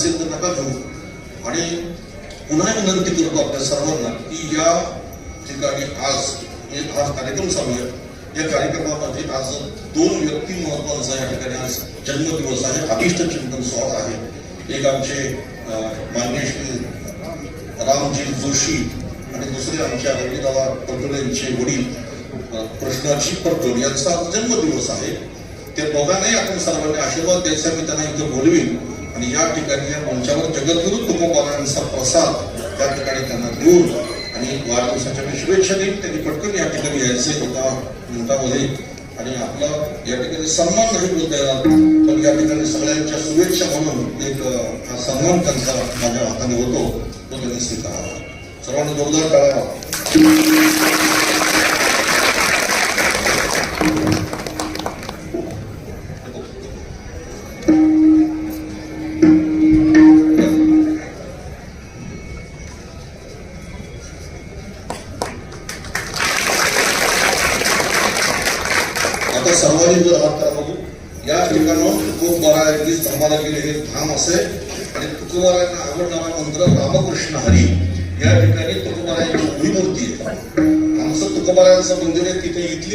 असेल तर नका घेऊ. आणि पुन्हा विनंती करतो आपल्या सर्वांना की या ठिकाणी आज हे आज कार्यक्रम चालू आहे. या कार्यक्रमामध्ये आज दोन व्यक्ती महत्त्वाचा या ठिकाणी आज जन्मदिवस आहे. अभिष्ट चिंतन सोहळा आहे. एक आमचे अं, माननीय श्री रामजी जोशी आणि दुसरे आमच्या रविदादा पटोले यांचे वडील कृष्णाजी पटोल यांचा जन्मदिवस आहे. त्या दोघांनाही आपण सर्वांनी आशीर्वाद द्यायचा मी त्यांना इथं बोलवीन. आणि या ठिकाणी या मंचावर जगद्गुरु तुकोबारांचा प्रसाद त्या ठिकाणी त्यांना देऊन आणि वाढदिवसाच्या मी शुभेच्छा देईन. त्यांनी पटकन या ठिकाणी यायचे होता मिनिटामध्ये आणि आपला या ठिकाणी सन्मान नाही बोलता येणार पण या ठिकाणी सगळ्यांच्या शुभेच्छा म्हणून एक हा सन्मान त्यांचा माझ्या हाताने होतो. तो त्यांनी स्वीकारावा सर्वांना जोरदार टाळावा आता सर्वांनी जर हात करा बघू. या ठिकाणी खूप बरा आहे गेले हे धाम असे. आणि तुकोबारांना आवडणारा मंत्र रामकृष्ण हरी. या ठिकाणी तुकोबारायांची उभी मूर्ती आहे. आमचं तुकोबारायांचं मंदिर आहे तिथे इथली